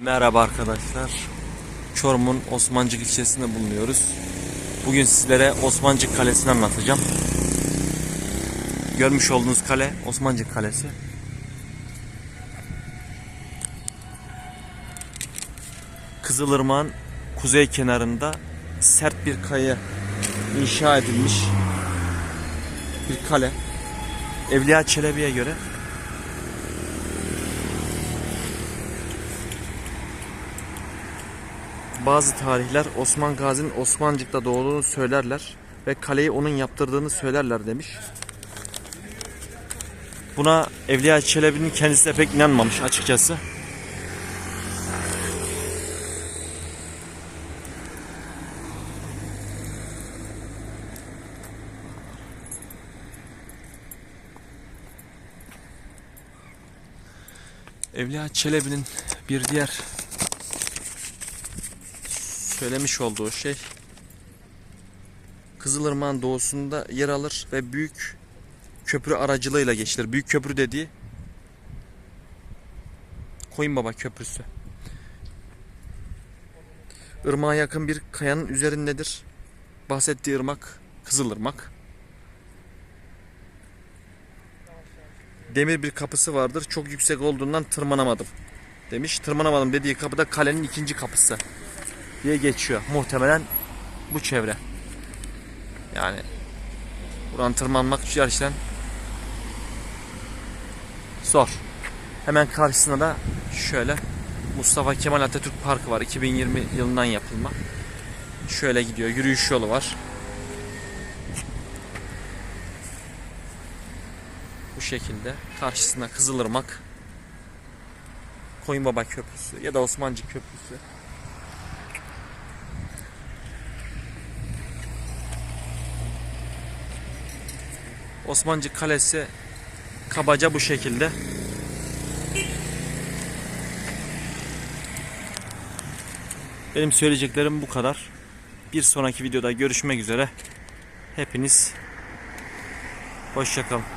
Merhaba arkadaşlar. Çorum'un Osmancık ilçesinde bulunuyoruz. Bugün sizlere Osmancık Kalesi'ni anlatacağım. Görmüş olduğunuz kale Osmancık Kalesi. Kızılırmak'ın kuzey kenarında sert bir kaya inşa edilmiş bir kale. Evliya Çelebi'ye göre Bazı tarihler Osman Gazi'nin Osmancık'ta doğduğunu söylerler ve kaleyi onun yaptırdığını söylerler demiş. Buna Evliya Çelebi'nin kendisi de pek inanmamış açıkçası. Evliya Çelebi'nin bir diğer söylemiş olduğu şey Kızılırmak'ın doğusunda yer alır ve büyük köprü aracılığıyla geçilir. Büyük köprü dediği Koyunbaba Köprüsü. Irmağa yakın bir kayanın üzerindedir. Bahsettiği ırmak Kızılırmak. Demir bir kapısı vardır. Çok yüksek olduğundan tırmanamadım demiş. Tırmanamadım dediği kapı da kalenin ikinci kapısı diye geçiyor. Muhtemelen bu çevre. Yani buranın tırmanmak gerçekten zor. Hemen karşısında da şöyle Mustafa Kemal Atatürk Parkı var. 2020 yılından yapılma. Şöyle gidiyor. Yürüyüş yolu var. Bu şekilde. Karşısında Kızılırmak, Koyunbaba Köprüsü ya da Osmancık Köprüsü. Osmancık Kalesi kabaca bu şekilde. Benim söyleyeceklerim bu kadar. Bir sonraki videoda görüşmek üzere. Hepiniz hoşçakalın.